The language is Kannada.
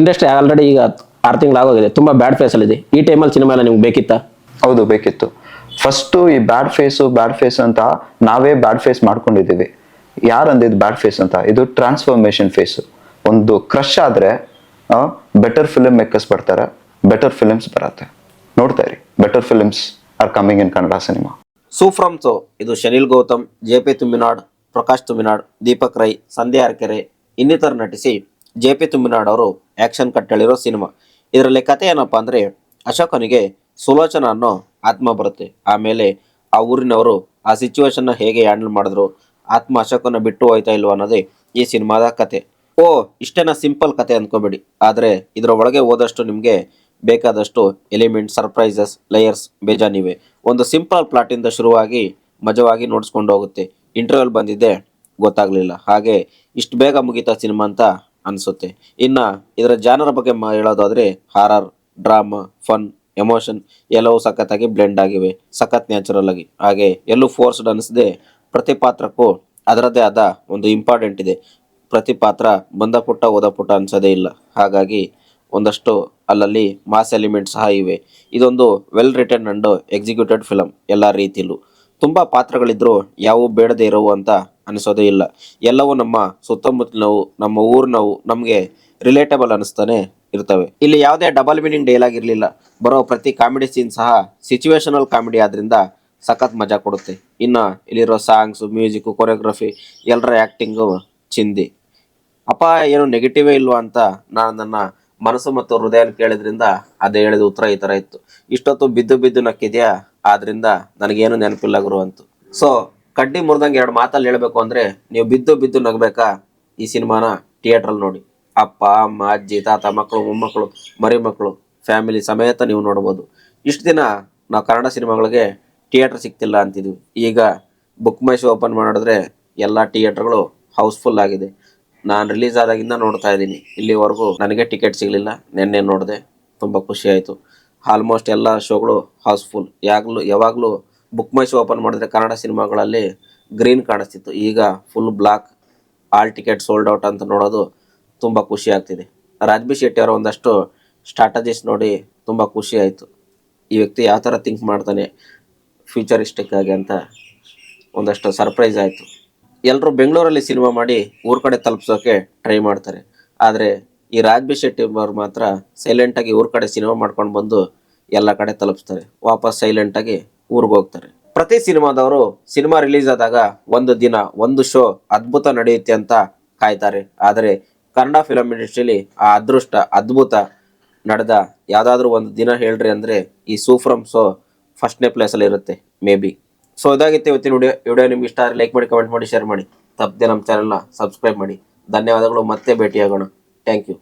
ಇಂಡಸ್ಟ್ರಿ ಆಲ್ರೆಡಿ ಈಗ ಆರು ತಿಂಗಳು ಆಗೋಗಿದೆ. ತುಂಬ ಬ್ಯಾಡ್ ಫೇಸ್ ಅಲ್ಲಿ ಇದೆ. ಈ ಟೈಮಲ್ಲಿ ಸಿನಿಮಾ ಎಲ್ಲ ನಿಮ್ಗೆ ಬೇಕಿತ್ತಾ? ಹೌದು ಬೇಕಿತ್ತು. ಫಸ್ಟು ಈ ಬ್ಯಾಡ್ ಫೇಸು ಬ್ಯಾಡ್ ಫೇಸ್ ಅಂತ ನಾವೇ ಬ್ಯಾಡ್ ಫೇಸ್ ಮಾಡ್ಕೊಂಡಿದ್ದೀವಿ. ಯಾರು ಅಂದಿದ್ದು ಬ್ಯಾಡ್ ಫೇಸ್ ಅಂತ? ಇದು ಟ್ರಾನ್ಸ್ಫಾರ್ಮೇಶನ್ ಫೇಸು ಒಂದು ಕ್ರಶ್ ಆದ್ರೆ ಬೆಟರ್ ಫಿಲಮ್ ಮೇಕರ್ಸ್ ಬರ್ತಾರೆ. ಬೆಟರ್ ಫಿಲ್ಮ್ಸ್ ಬರುತ್ತೆ. ನೋಡ್ತಾ ಇರಿ. Better films are coming in Kannada cinema su from so ಇದು ಶನಿಲ್ ಗೌತಮ್ ಜೆ ಪಿ ತುಂಬಿನಾಡ್ ಪ್ರಕಾಶ್ ತುಂಬಿನಾಡ್ ದೀಪಕ್ ರೈ ಸಂಧ್ಯಾ ಅರ್ಕೆರೆ ಇನ್ನಿತರ ನಟಿಸಿ ಜೆ ಪಿ ತುಂಬಿನಾಡ್ ಅವರು ಆಕ್ಷನ್ ಕಟ್ ಹೇಳಿರೋ ಸಿನಿಮಾ. ಇದರಲ್ಲಿ ಕತೆ ಏನಪ್ಪ ಅಂದರೆ ಅಶೋಕನಿಗೆ ಸುಲೋಚನ ಅನ್ನೋ ಆತ್ಮ ಬರುತ್ತೆ. ಆಮೇಲೆ ಆ ಊರಿನವರು ಆ ಸಿಚುವೇಶನ್ನ ಹೇಗೆ ಹ್ಯಾಂಡಲ್ ಮಾಡಿದ್ರು, ಆತ್ಮ ಅಶೋಕನ ಬಿಟ್ಟು ಹೋಯ್ತಾ ಇಲ್ವೋ ಅನ್ನೋದೇ ಈ ಸಿನಿಮಾದ ಕತೆ. ಓ, ಇಷ್ಟೇನ ಸಿಂಪಲ್ ಕತೆ ಅಂದ್ಕೋಬೇಡಿ ಆದರೆ ಇದರ ಒಳಗೆ ಹೋದಷ್ಟು ನಿಮಗೆ ಬೇಕಾದಷ್ಟು ಎಲಿಮೆಂಟ್ ಸರ್ಪ್ರೈಸಸ್ ಲೇಯರ್ಸ್ ಬೇಜಾನಿವೆ. ಒಂದು ಸಿಂಪಲ್ ಪ್ಲಾಟಿಂದ ಶುರುವಾಗಿ ಮಜವಾಗಿ ನೋಡಿಸ್ಕೊಂಡು ಹೋಗುತ್ತೆ. ಇಂಟರ್ವ್ಯೂಲ್ ಬಂದಿದ್ದೆ ಗೊತ್ತಾಗ್ಲಿಲ್ಲ. ಹಾಗೆ ಇಷ್ಟು ಬೇಗ ಮುಗೀತಾ ಸಿನಿಮಾ ಅಂತ ಅನಿಸುತ್ತೆ. ಇನ್ನು ಇದರ ಜಾನರ ಬಗ್ಗೆ ಹೇಳೋದಾದರೆ ಹಾರರ್, ಡ್ರಾಮಾ, ಫನ್, ಎಮೋಷನ್ ಎಲ್ಲವೂ ಸಖತ್ತಾಗಿ ಬ್ಲೆಂಡ್ ಆಗಿವೆ. ಸಖತ್ ನ್ಯಾಚುರಲ್ ಆಗಿ. ಹಾಗೆ ಎಲ್ಲೂ ಫೋರ್ಸ್ಡ್ ಅನಿಸದೆ ಪ್ರತಿ ಪಾತ್ರಕ್ಕೂ ಅದರದ್ದೇ ಆದ ಒಂದು ಇಂಪಾರ್ಟೆಂಟ್ ಇದೆ. ಪ್ರತಿ ಪಾತ್ರ ಬಂದ ಪುಟ್ಟ ಓದ ಪುಟ್ಟ ಅನಿಸೋದೇ ಇಲ್ಲ. ಹಾಗಾಗಿ ಒಂದಷ್ಟು ಅಲ್ಲಲ್ಲಿ ಮಾಸ್ ಎಲಿಮೆಂಟ್ ಸಹ ಇವೆ. ಇದೊಂದು well written and executed film ಎಲ್ಲ ರೀತಿಯಲ್ಲೂ. ತುಂಬ ಪಾತ್ರಗಳಿದ್ದರೂ ಯಾವೂ ಬೇಡದೇ ಇರೋವು ಅಂತ ಅನಿಸೋದೇ ಇಲ್ಲ. ಎಲ್ಲವೂ ನಮ್ಮ ಸುತ್ತಮುತ್ತಲಿನವು, ನಮ್ಮ ಊರಿನವು ನಮಗೆ ರಿಲೇಟಬಲ್ ಅನಿಸ್ತಾನೆ ಇರ್ತವೆ. ಇಲ್ಲಿ ಯಾವುದೇ ಡಬಲ್ ಮೀನಿಂಗ್ ಡೈಲಾಗ್ ಇರಲಿಲ್ಲ ಬರೋ ಪ್ರತಿ ಕಾಮಿಡಿ ಸೀನ್ ಸಹ ಸಿಚುವೇಶನಲ್ ಕಾಮಿಡಿ ಆದ್ರಿಂದ ಸಖತ್ ಮಜಾ ಕೊಡುತ್ತೆ. ಇನ್ನು ಇಲ್ಲಿರೋ ಸಾಂಗ್ಸು ಮ್ಯೂಸಿಕ್ ಕೊರಿಯೋಗ್ರಫಿ ಎಲ್ಲರ ಆ್ಯಕ್ಟಿಂಗು ಚಿಂದಿ. ಅಪ್ಪ, ಏನು ನೆಗೆಟಿವೇ ಇಲ್ವಾ ಅಂತ ನಾನು ನನ್ನ ಮನಸ್ಸು ಮತ್ತು ಹೃದಯ ಕೇಳಿದ್ರಿಂದ ಅದೇ ಹೇಳಿದ ಉತ್ತರ ಈ ಥರ ಇತ್ತು. ಇಷ್ಟೊತ್ತು ಬಿದ್ದು ಬಿದ್ದು ನಕ್ಕಿದ್ಯಾ? ಆದ್ರಿಂದ ನನಗೇನು ನೆನಪಿಲ್ಲ ಗುರು ಅಂತು. ಸೊ ಕಡ್ಡಿ ಮುರಿದಂಗೆ ಎರಡು ಮಾತಲ್ಲಿ ಹೇಳಬೇಕು ಅಂದರೆ ನೀವು ಬಿದ್ದು ಬಿದ್ದು ನಗಬೇಕಾ ಈ ಸಿನಿಮಾನ ಥಿಯೇಟ್ರಲ್ಲಿ ನೋಡಿ. ಅಪ್ಪ, ಅಮ್ಮ, ಅಜ್ಜಿ, ತಾತ, ಮಕ್ಕಳು, ಮೊಮ್ಮಕ್ಕಳು ಮರಿ ಮಕ್ಕಳು ಫ್ಯಾಮಿಲಿ ಸಮೇತ ನೀವು ನೋಡ್ಬೋದು. ಇಷ್ಟು ದಿನ ನಾವು ಕನ್ನಡ ಸಿನಿಮಾಗಳಿಗೆ ಥಿಯೇಟ್ರ್ ಸಿಗ್ತಿಲ್ಲ ಅಂತಿದ್ವಿ. ಈಗ ಬುಕ್ ಮೈ ಶೋ ಓಪನ್ ಮಾಡಿದ್ರೆ ಎಲ್ಲ ಥಿಯೇಟ್ರ್ಗಳು ಹೌಸ್ಫುಲ್ ಆಗಿದೆ. ನಾನು ರಿಲೀಸ್ ಆದಾಗಿಂದ ನೋಡ್ತಾ ಇದ್ದೀನಿ. ಇಲ್ಲಿವರೆಗೂ ನನಗೆ ಟಿಕೆಟ್ ಸಿಗಲಿಲ್ಲ. ನಿನ್ನೆ ನೋಡಿದೆ. ತುಂಬ ಖುಷಿ ಆಯಿತು. ಆಲ್ಮೋಸ್ಟ್ ಎಲ್ಲ ಶೋಗಳು ಹೌಸ್ಫುಲ್. ಯಾಗಲೂ, ಯಾವಾಗಲೂ ಬುಕ್ ಮೈ ಶೋ ಓಪನ್ ಮಾಡಿದ್ರೆ ಕನ್ನಡ ಸಿನಿಮಾಗಳಲ್ಲಿ ಗ್ರೀನ್ ಕಾಣಿಸ್ತಿತ್ತು. ಈಗ full black all ticket sold out ಅಂತ ನೋಡೋದು ತುಂಬ ಖುಷಿ ಆಗ್ತಿದೆ. ರಾಜ್ಬಿ ಶೆಟ್ಟಿ ಅವರ ಒಂದಷ್ಟು ಸ್ಟ್ರಾಟಜಿಸ್ ನೋಡಿ ತುಂಬ ಖುಷಿ ಆಯಿತು. ಈ ವ್ಯಕ್ತಿ ಯಾವ ಥರ ಥಿಂಕ್ ಮಾಡ್ತಾನೆ ಫ್ಯೂಚರಿಸ್ಟಿಕ್ ಆಗಿ ಅಂತ ಒಂದಷ್ಟು ಸರ್ಪ್ರೈಸ್ ಆಯಿತು. ಎಲ್ಲರೂ ಬೆಂಗಳೂರಲ್ಲಿ ಸಿನಿಮಾ ಮಾಡಿ ಊರ ಕಡೆ ತಲುಪಿಸೋಕೆ ಟ್ರೈ ಮಾಡ್ತಾರೆ. ಆದರೆ ಈ ರಾಜ್ಬಿ ಶೆಟ್ಟಿ ಅವರು ಮಾತ್ರ ಸೈಲೆಂಟಾಗಿ ಊರ ಕಡೆ ಸಿನಿಮಾ ಮಾಡ್ಕೊಂಡು ಬಂದು ಎಲ್ಲ ಕಡೆ ತಲುಪಿಸ್ತಾರೆ. ವಾಪಸ್ ಸೈಲೆಂಟಾಗಿ ಊರಿಗೆ ಹೋಗ್ತಾರೆ. ಪ್ರತಿ ಸಿನಿಮಾದವರು ಸಿನಿಮಾ ರಿಲೀಸ್ ಆದಾಗ ಒಂದು ದಿನ ಒಂದು ಶೋ ಅದ್ಭುತ ನಡೆಯುತ್ತೆ ಅಂತ ಕಾಯ್ತಾರೆ. ಆದರೆ ಕನ್ನಡ ಫಿಲಂ ಇಂಡಸ್ಟ್ರಿಲಿ ಆ ಅದೃಷ್ಟ, ಅದ್ಭುತ ನಡೆದ ಯಾವುದಾದ್ರೂ ಒಂದು ದಿನ ಹೇಳ್ರಿ ಅಂದರೆ ಈ ಸೂಫ್ರಮ್ ಶೋ ಫಸ್ಟ್ನೇ ಪ್ಲೇಸಲ್ಲಿ ಇರುತ್ತೆ ಮೇ ಬಿ ಸೊ ಇದಾಗಿತ್ತು ಇವತ್ತಿನ ವಿಡಿಯೋ ವಿಡಿಯೋ ನಿಮ್ಗೆ ಇಷ್ಟ ಲೈಕ್ ಮಾಡಿ ಕಮೆಂಟ್ ಮಾಡಿ ಶೇರ್ ಮಾಡಿ. ತಪ್ಪದೆ ನಮ್ಮ ಚಾನಲ್ನ ಸಬ್ಸ್ಕ್ರೈಬ್ ಮಾಡಿ. ಧನ್ಯವಾದಗಳು. ಮತ್ತೆ ಭೇಟಿಯಾಗೋಣ. Thank you